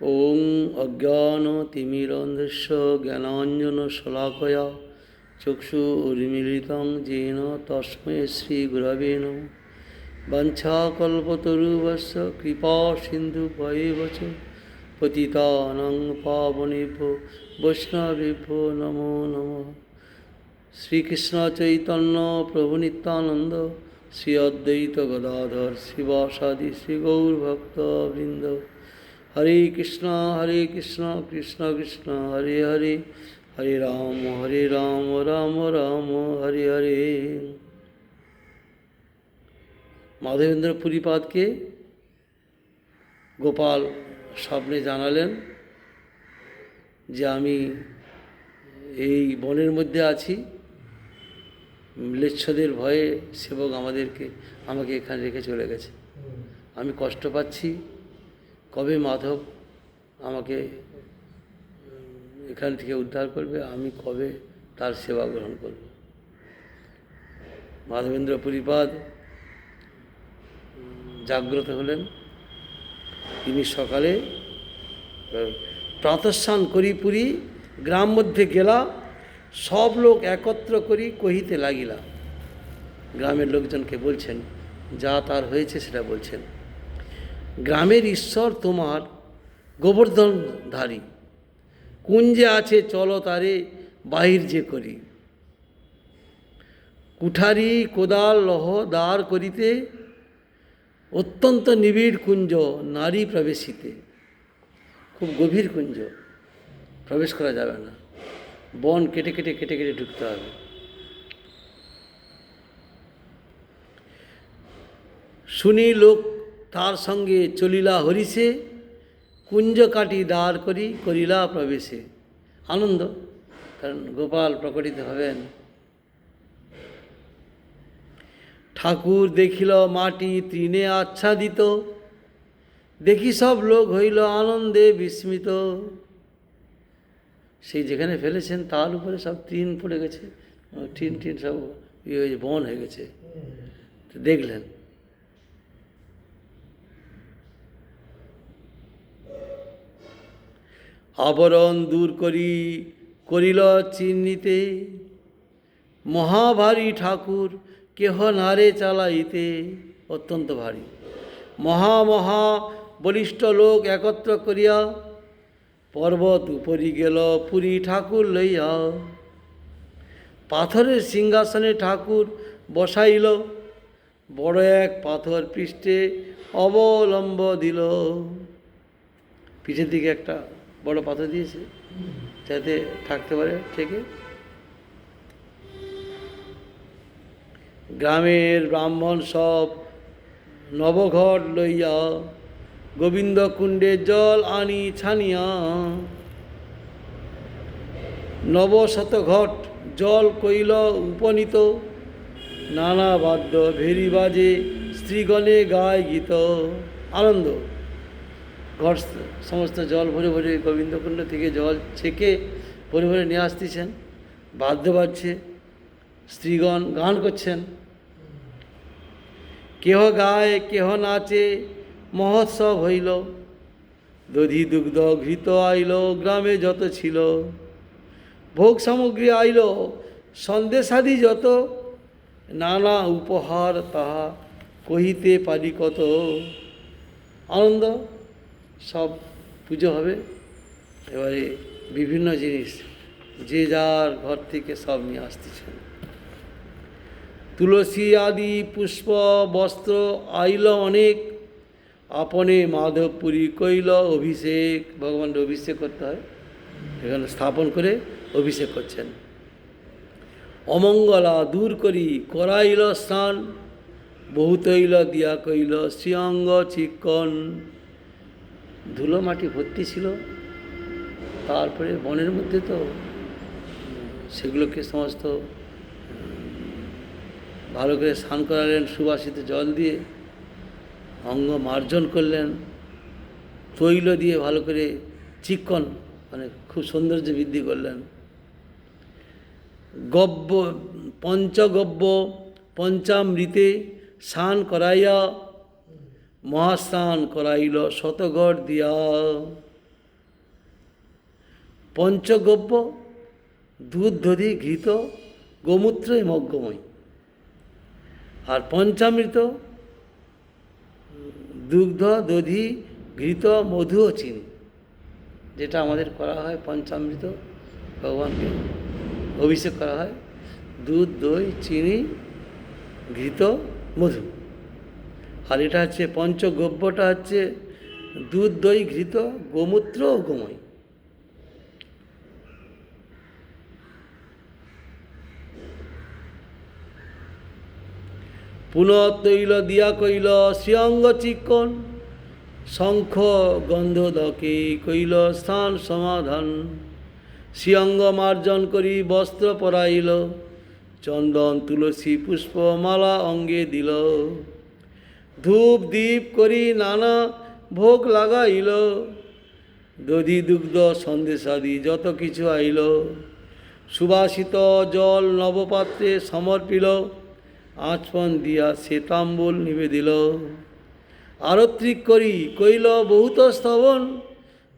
ওং অজ্ঞান তিমিরন্ধস্য জ্ঞানাঞ্জন শলাকয়া চক্ষু উন্মিলিতং জেন তস্মৈ শ্রীগুরবে গুরবে কৃপা সিন্ধু পয়েবচ পতিতানং পাবনেভ্য বৈষ্ণবেভ্যো নমো নমঃ। শ্রীকৃষ্ণ চৈতন্য প্রভু নিত্যানন্দ শ্রী অদ্বৈত গদাধর শিবাসাদি শ্রী গৌরভক্তবৃন্দ। হরে কৃষ্ণ হরে কৃষ্ণ কৃষ্ণ কৃষ্ণ, হরে হরে। হরে রাম হরে রাম রাম রাম, হরে হরে। মাধবেন্দ্র পুরীপাদকে গোপাল স্বপ্নে জানালেন যে আমি এই বনের মধ্যে আছি। ম্লেচ্ছদের ভয়ে সেবক আমাদেরকে, আমাকে এখানে রেখে চলে গেছে। আমি কষ্ট পাচ্ছি। কবে মাধব আমাকে এখান থেকে উদ্ধার করবে? আমি কবে তার সেবা গ্রহণ করব? মাধবেন্দ্র পরিপাদ জাগ্রত হলেন। তিনি সকালে আহ, প্রাতঃস্নান করি পুরি গ্রাম মধ্যে গেলা সব লোক একত্র করি কহিতে লাগিলা গ্রামের লোকজনকে বলছেন যা তার হয়েছে সেটা বলছেন। গ্রামের ঈশ্বর তোমার গোবর্ধনধারী। কুঞ্জে আছে চলো তারে বাহির যে করি। কুঠারি কোদাল লহ দ্বার করিতে অত্যন্ত নিবিড় কুঞ্জ নারী প্রবেশিতে। খুব গভীর কুঞ্জ, প্রবেশ করা যাবে না। বন কেটে কেটে কেটে কেটে ঢুকতে হবে। শুনি লোক তার সঙ্গে চলিলা হরিষে, কুঞ্জ কাটি দাঁড় করি, করিলা প্রবেশে। আনন্দ, কারণ গোপাল প্রকটিত হবেন। ঠাকুর দেখিল মাটি তৃণে আচ্ছাদিত, দেখি সব লোক হইল আনন্দে বিস্মিত। সেই যেখানে ফেলেছেন, তার উপরে সব টিন পড়ে গেছে। টিন টিন সব ইয়ে হয়ে বন হয়ে গেছে। দেখলেন। আবরণ দূর করি, করিল চিহ্নিতে। মহাভারী ঠাকুর কেহ নারে চালাইতে। অত্যন্ত ভারী। মহা মহা বলিষ্ঠ লোক একত্র করিয়া পর্বত উপরি গেল পুরী ঠাকুর লইয়া। পাথরের সিংহাসনে ঠাকুর বসাইল। বড় এক পাথর পৃষ্ঠে অবলম্ব দিল। পিছের দিকে একটা বড় পাথর দিয়েছে, যাতে থাকতে পারে থেকে। গ্রামের ব্রাহ্মণ সব নবঘট লইয়া গোবিন্দ কুণ্ডে জল আনি ছানিয়া। নবশত ঘট জল কইল উপনীত, নানা বাদ্য ভেরি বাজে, স্ত্রীগণে গায় গীত। আনন্দ। ঘট সমস্ত জল ভরে ভরে গোবিন্দকুণ্ড থেকে জল ছেঁকে ভরে ভরে নিয়ে আসতেছেন। বাদ্য বাজছে, স্ত্রীগণ গান করছেন। কেহ গায়, কেহ নাচে, মহোৎসব হইল। দধি দুগ্ধ ঘৃত আইল, গ্রামে যত ছিল। ভোগ সামগ্রী আইল, সন্দেশাদি যত। নানা উপহার তাহা কহিতে পারি কত। আনন্দ সব পুজো হবে। এবারে বিভিন্ন জিনিস, যে যার ঘর থেকে সব নিয়ে আসতেছেন। তুলসী আদি, পুষ্প, বস্ত্র, আইল অনেক। আপনে মাধবপুরী কইল অভিষেক ভগবানের অভিষেক করতে হয়। এখানে স্থাপন করে অভিষেক করছেন। অমঙ্গলা দূর করি, করাইল স্নান। বহু তৈল দিয়া কইল শ্রীঅঙ্গ চিকন ধুলো মাটি ভর্তি ছিল। তারপরে বনের মধ্যে তো, সেগুলোকে সমস্ত ভালো করে স্নান করালেন, সুবাসিত জল দিয়ে, অঙ্গ মার্জন করলেন, তৈল দিয়ে ভালো করে চিকন মানে খুব সৌন্দর্য বৃদ্ধি করলেন। গব্য, পঞ্চগব্য, পঞ্চামৃতে স্নান করাইয়া মহাস্নান করাইল শতঘর দিয়া। পঞ্চগব্য দুধ ঘৃত গোমূত্র মগ্গময় আর পঞ্চামৃত দুগ্ধ দধি ঘৃত মধু ও চিনি। যেটা আমাদের করা হয় পঞ্চামৃত, ভগবানকে অভিষেক করা হয়। দুধ, দই, চিনি, ঘৃত, মধু। আর এটা হচ্ছে পঞ্চগব্যটা হচ্ছে দুধ, দই, ঘৃত, গোমূত্র ও গোময়। পুনঃ তৈল দিয়া কইল, শ্রীঅঙ্গ চিকন শঙ্খ গন্ধদকে কইল, স্থান সমাধান শ্রীঅঙ্গ মার্জন করি, বস্ত্র পরাইল, চন্দন, তুলসী পুষ্প মালা অঙ্গে দিল। ধূপ করি নানা ভোগ লাগাইল। দধি দুগ্ধ সন্দেশাদি যত কিছু আইল। সুবাসিত জল নবপাত্রে সমর্পিল। আচপন দিয়া শ্বেতাম্বুল নিবেদিল। আরত্রিক করি কইল বহুত স্তবন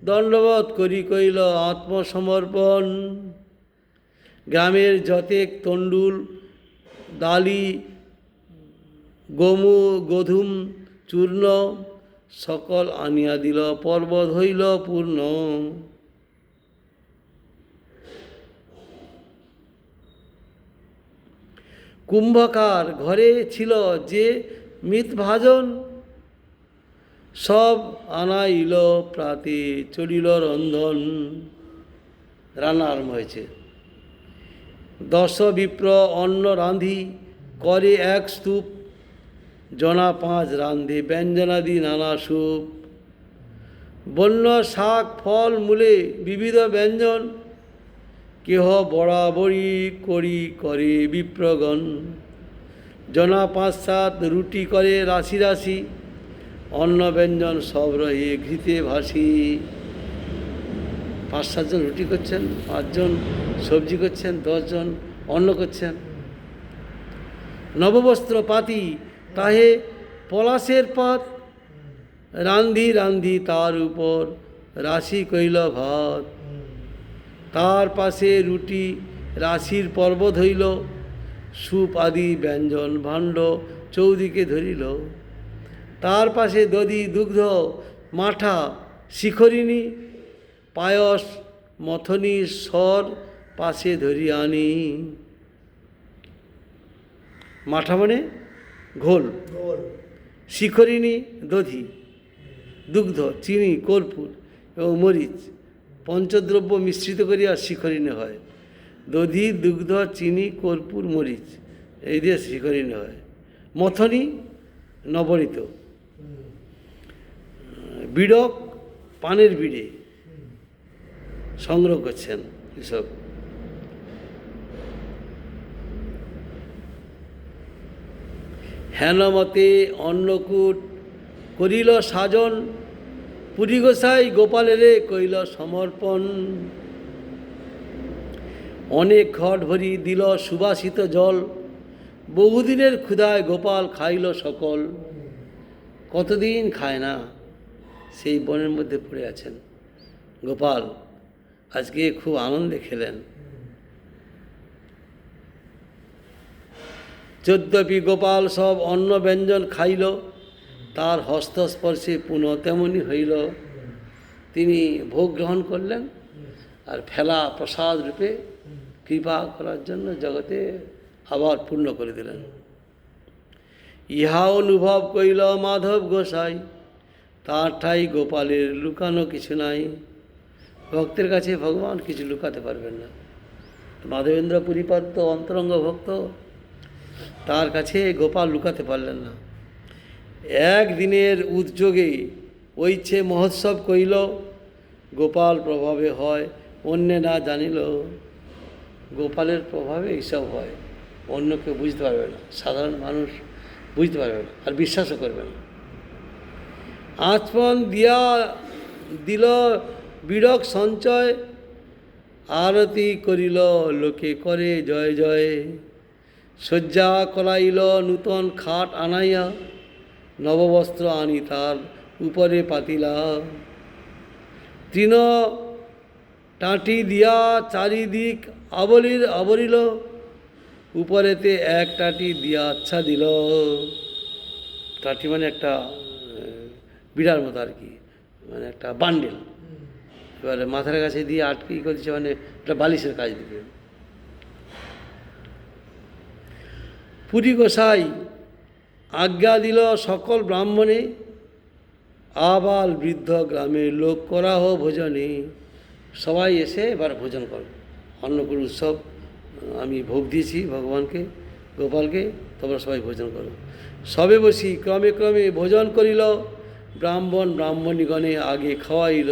দণ্ডবত করি কইল আত্মসমর্পণ। গ্রামের যতেক তণ্ডুল ডালি গমু গধুম চূর্ণ, সকল আনিয়া দিল, পর্বত হইল পূর্ণ। কুম্ভকার ঘরে ছিল যে মিত ভাজন সব আনাইল প্রাতে, চলিল রন্ধন। রান্না আরম্ভ হয়েছে। দশ বিপ্র অন্ন রাঁধি, করে এক স্তূপ জনা পাঁচ রান্ধে ব্যঞ্জনাদি নানা সুপ বন্য শাক, ফল, মূলে বিবিধ ব্যঞ্জন। কেহ বরাবরই করি, করে বিপ্রগণ। জনা পাঁচ সাত রুটি করে রাশি রাশি, অন্ন ব্যঞ্জন সব রহে ঘৃতে ভাসি। পাঁচ সাতজন রুটি করছেন, পাঁচজন সবজি করছেন, দশজন অন্ন করছেন। নববস্ত্র পাতি তাহে পলাশের পাত রান্ধি রান্ধি তার উপর, রাশি কইল ভাত। তার পাশে রুটি, রাশির পর্বত হইল। সুপ আদি ব্যঞ্জন ভাণ্ড চৌদিকে ধরিল। তার পাশে দধি, দুগ্ধ, মাঠা, শিখরিণী, পায়স, মথনি, স্বর পাশে ধরি আনি। মাঠা মানে? ঘোল। শিখরিণী দধি দুগ্ধ চিনি কর্পূর এবং মরিচ পঞ্চদ্রব্য মিশ্রিত করিয়া শিখরিণী হয়। দধি দুগ্ধ চিনি কর্পূর মরিচ এই দিয়ে শিখরিণী হয়। মথনি নবনীত। বিড়ক পানের বিড়ে। সংগ্রহ করছেন এসব হেনমতে অন্নকূট করিল সাজন পুরী গোসাই গোপালেরে কইল সমর্পণ। অনেক ঘট ভরি দিল সুবাসিত জল, বহুদিনের ক্ষুধায় গোপাল খাইল সকল। কতদিন খায় না? সেই বনের মধ্যে পড়ে আছেন। গোপাল, আজকে খুব আনন্দে খেলেন। যদ্যপি গোপাল সব অন্ন ব্যঞ্জন খাইল, তার হস্তস্পর্শে পুনঃ তেমনই হইল। তিনি ভোগ গ্রহণ করলেন আর ফেলা প্রসাদ রূপে কৃপা করার জন্য জগতে আবার পূর্ণ করে দিলেন। ইহা অনুভব কইল মাধব গোসাই, তার ঠাই গোপালের লুকানো কিছু নাই। ভক্তের কাছে ভগবান কিছু লুকাতে পারবেন না। মাধবেন্দ্র পুরীপাত্র অন্তরঙ্গ ভক্ত তার কাছে গোপাল লুকাতে পারলেন না। একদিনের উদ্যোগে ঐচ্ছে মহোৎসব কইল গোপাল প্রভাবে হয়, অন্যে না জানিল। গোপালের প্রভাবে এইসব হয়। অন্য কেউ বুঝতে পারবে না। সাধারণ মানুষ বুঝতে পারবে না আর বিশ্বাসও করবে না। আচমন দিয়া দিল বিড়ক সঞ্চয়, আরতি করিল, লোকে করে জয় জয়। শয্যা করাইল নূতন খাট আনাইয়া নববস্ত্র আনি তার উপরে পাতিলা। তৃণ টাঁটি দিয়া চারিদিক আবলির আবরিল উপরেতে এক টাটি দিয়া আচ্ছা দিল। টাটি মানে একটা বিড়ার মতো আর কি মানে একটা বান্ডেল। এবারে মাথার কাছে দিয়ে আটকে করছে মানে একটা বালিশের কাজ দিবে। পুরী গোসাই আজ্ঞা দিল সকল ব্রাহ্মণে, আবাল বৃদ্ধ গ্রামের লোক করাহ ভোজনে। সবাই এসে এবার ভোজন করো। অন্নকূট উৎসব, আমি ভোগ দিয়েছি ভগবানকে, গোপালকে, তোমরা সবাই ভোজন করো। সবে বসি ক্রমে ক্রমে ভোজন করিল, ব্রাহ্মণ ব্রাহ্মণীগণে আগে খাওয়াইল।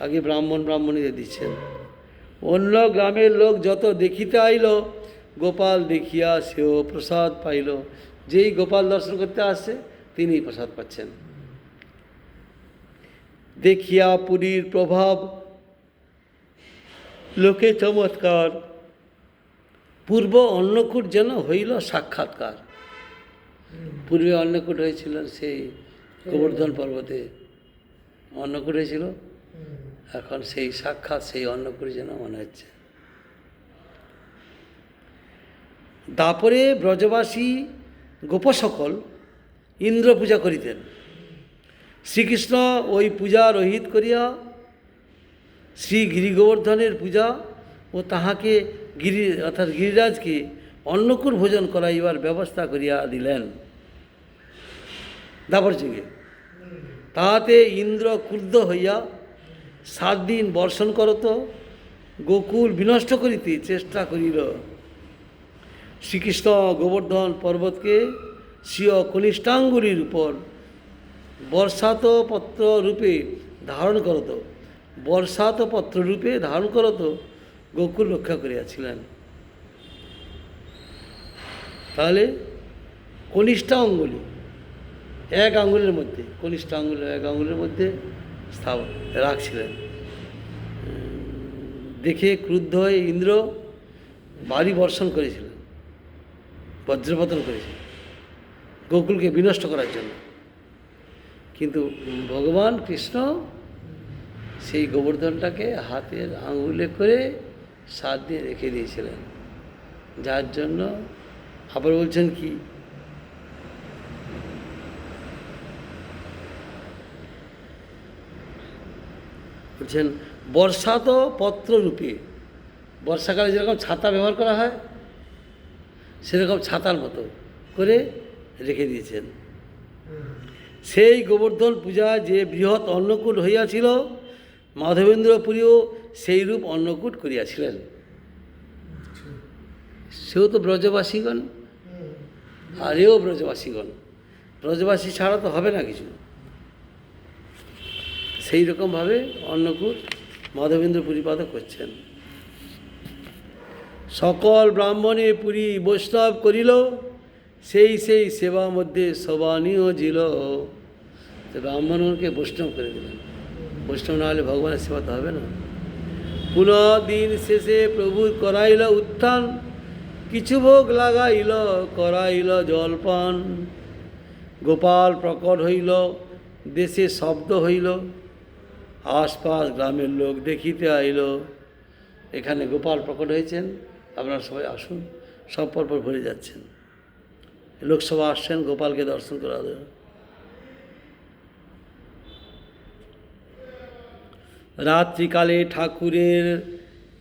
আগে ব্রাহ্মণ ব্রাহ্মণীদের দিচ্ছেন। অন্য গ্রামের লোক যত দেখিতে আইল গোপাল দেখিয়া সেও প্রসাদ পাইল। যেই গোপাল দর্শন করতে আসছে তিনি প্রসাদ পাচ্ছেন। দেখিয়া পুরীর প্রভাব লোকে চমৎকার। পূর্ব অন্নকূট যেন হইল সাক্ষাৎকার। পূর্বে অন্নকূট হয়েছিল সেই গোবর্ধন পর্বতে। অন্নকূট হয়েছিল? এখন সেই সাক্ষাৎ সেই অন্নকূট যেন মনে হচ্ছে। দাপরে ব্রজবাসী গোপসকল ইন্দ্র পূজা করিতেন। শ্রীকৃষ্ণ ওই পূজা রহিত করিয়া শ্রী গিরি গোবর্ধনের পূজা ও তাহাকে গিরি, অর্থাৎ গিরিরাজকে অন্নকূট ভোজন করাইবার ব্যবস্থা করিয়া দিলেন। দাপর যুগে। তাহাতে ইন্দ্র ক্রুদ্ধ হইয়া সাত দিন বর্ষণ করত, গোকুল বিনষ্ট করিতে চেষ্টা করিল। শ্রীকৃষ্ণ গোবর্ধন পর্বতকে স্বীয় কনিষ্ঠাঙ্গুলির উপর বর্ষাত পত্র রূপে ধারণ করত। বর্ষাত পত্র রূপে ধারণ করত গোকুল রক্ষা করিয়াছিলেন। তাহলে কনিষ্ঠা অঙ্গুলি এক আঙ্গুলের মধ্যে কনিষ্ঠ আঙ্গুলের এক আঙ্গুলের মধ্যে স্থাপ রাখছিলেন। দেখে ক্রুদ্ধ হয়ে ইন্দ্র বাড়ি বর্ষণ করেছিলেন বজ্রপতন করেছিলেন গোকুলকে বিনষ্ট করার জন্য। কিন্তু ভগবান কৃষ্ণ সেই গোবর্ধনটাকে হাতের আঙুলে করে সাত দিয়ে রেখে দিয়েছিলেন। যার জন্য আবার বলছেন কি? বলছেন, বর্ষাত পত্ররূপে। বর্ষাকালে যেরকম ছাতা ব্যবহার করা হয় সেরকম ছাতার মতো করে রেখে দিয়েছেন। সেই গোবর্ধন পূজা যে বৃহৎ অন্নকূট হইয়াছিল মাধবেন্দ্রপুরীও সেই রূপ অন্নকূট করিয়াছিলেন। সেও তো ব্রজবাসীগণ, আর এও ব্রজবাসীগণ। ব্রজবাসী ছাড়া তো হবে না কিছু। সেই রকমভাবে অন্নকূট মাধবেন্দ্র পুরীপাদ করছেন। সকল ব্রাহ্মণে পুরী বৈষ্ণব করিল, সেই সেই সেবা মধ্যে সবানীয় জিল ব্রাহ্মণকে বৈষ্ণব করে দিলেন। বৈষ্ণব না হলে ভগবানের সেবা তো হবে না। পুনঃ দিন শেষে প্রভু করাইল উত্থান, কিছু ভোগ লাগাইল, করাইল জলপান। গোপাল প্রকট হইল, দেশে শব্দ হইল, আশপাশ গ্রামের লোক দেখিতে আইল। এখানে গোপাল প্রকট হয়েছেন। আপনারা সবাই আসুন, সব পরপর ভরে যাচ্ছেন। লোকসভা আসছেন, গোপালকে দর্শন করা দেবে রাত্রিকালে ঠাকুরের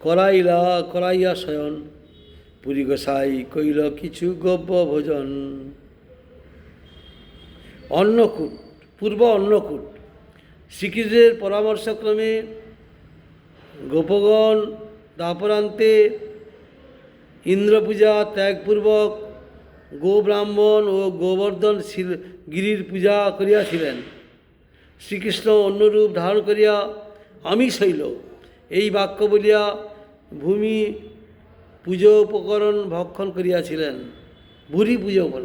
করাইলা, করাইয়া শয়ন, পুরী গোসাই কইল কিছু গব্য ভোজন। অন্নকূট, পূর্ব অন্নকূট, শ্রীকৃষ্ণের পরামর্শক্রমে গোপগণ দাপরান্তে ইন্দ্রপূজা ত্যাগপূর্বক গোব্রাহ্মণ ও গোবর্ধন শিল- গিরির পূজা করিয়াছিলেন। শ্রীকৃষ্ণ অন্যরূপ ধারণ করিয়া আমিষ হইল। এই বাক্য বলিয়া ভূমি পুজো উপকরণ ভক্ষণ করিয়াছিলেন। ভুরি পুজো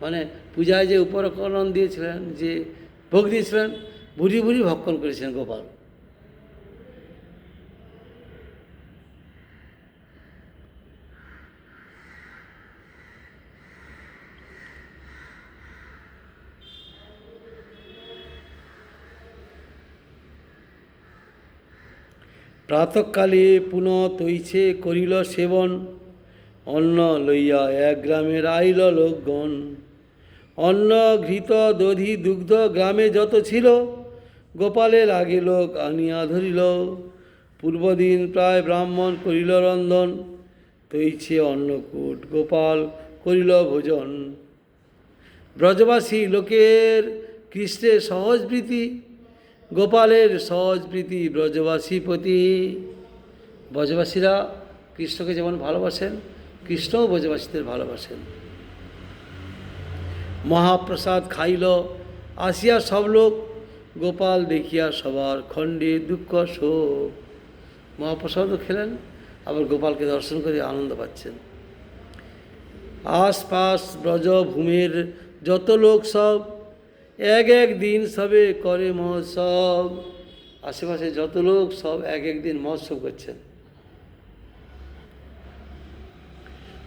মানে পূজায় যে উপকরণ দিয়েছিলেন, যে ভোগ দিয়েছিলেন ভুরি ভুরি ভক্ষণ করেছিলেন গোপাল। প্রাতকালে পুনঃ তৈছে করিল সেবন, অন্ন লইয়া এক গ্রামের আইল লোকগণ। অন্ন ঘৃত দধি দুগ্ধ গ্রামে যত ছিল গোপালের আগে লোক আনিয়া ধরিল। পূর্বদিন প্রায় ব্রাহ্মণ করিল রন্ধন, তৈছে অন্নকূট গোপাল করিল ভোজন। ব্রজবাসী লোকের কৃষ্ণের সহজপ্রীতি গোপালের সহজপ্রীতি ব্রজবাসী প্রতি ব্রজবাসীরা কৃষ্ণকে যেমন ভালোবাসেন, কৃষ্ণও ব্রজবাসীদের ভালোবাসেন। মহাপ্রসাদ খাইল, আসিয়া সব লোক, গোপাল দেখিয়া সবার খণ্ডে দুঃখ শোক। মহাপ্রসাদও খেলেন, আবার গোপালকে দর্শন করে আনন্দ পাচ্ছেন। আশপাশ ব্রজভূমির যত লোক সব এক এক দিন সবে করে মহোৎসব। আশেপাশে যত লোক সব এক এক দিন মহোৎসব করছেন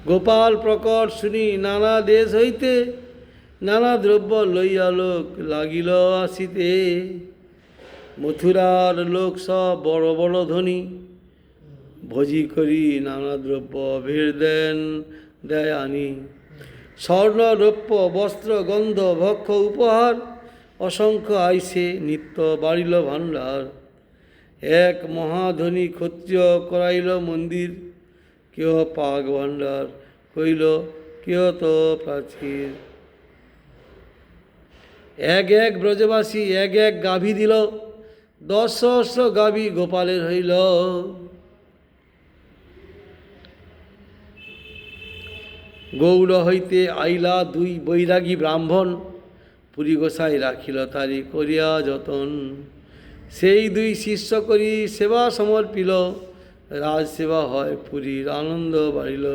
গোপাল প্রকট শুনি নানা দেশ হইতে, নানা দ্রব্য লইয়া লোক লাগিল আসিতে। মথুরার লোক সব বড় বড় ধনী, ভোজি করি নানা দ্রব্য ভিড় দেন, দেয় আনি। স্বর্ণ রৌপ্য বস্ত্র, গন্ধ, ভক্ষ, উপহার, অসংখ্য আইসে নিত্য বাড়িল ভাণ্ডার। এক মহাধনী ক্ষত্রিয় করাইল মন্দির, কেহ পাক ভাণ্ডার কইল, কেহ তো প্রাচীর। এক এক ব্রজবাসী, এক এক গাভী দিল, দশ সহস্র গাভী গোপালের হইল। গৌড় হইতে আইলা দুই বৈরাগী ব্রাহ্মণ। পুরী গোসাই রাখিল তারি করিয়া যতন। সেই দুই শিষ্য করি সেবা সমর্পিল। রাজ সেবা হয় পুরীর আনন্দ বাড়িল।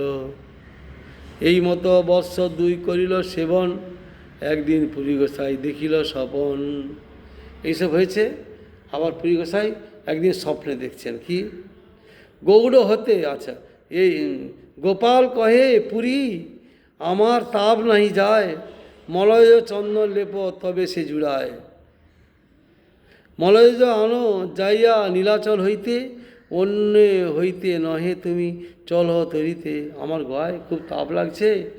এই মতো বৎস দুই করিল সেবন। একদিন পুরী গোসাই দেখিল স্বপন। এইসব হয়েছে? আবার পুরী গোসাই একদিন স্বপ্নে দেখছেন কি? গৌড় হতে আচ্ছা এই গোপাল কহে, পুরী, আমার তাপ নাহি যায়, মলয় চন্দন লেপ তবে সে জুড়ায়। মলয়জ আনো, যাইয়া নীলাচল হইতে, অন্য হইতে নহে তুমি চল তরিতে। আমার গয়, খুব তাপ লাগছে।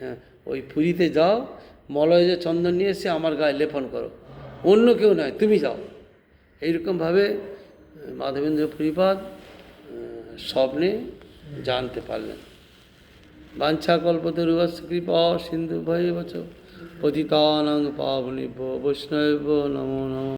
হ্যাঁ ওই পুরীতে যাও, মলয় যে চন্দন নিয়ে এসে আমার গায়ে লেপন করো। অন্য কেউ নয়, তুমি যাও। এইরকমভাবে, মাধবেন্দ্র পুরীপাদ স্বপ্নে জানতে পারলেন। বাঞ্ছা রুবস কৃপা সিন্ধু ভয় বচ। পতিতানং পাবনি বৈষ্ণব নমো নমঃ।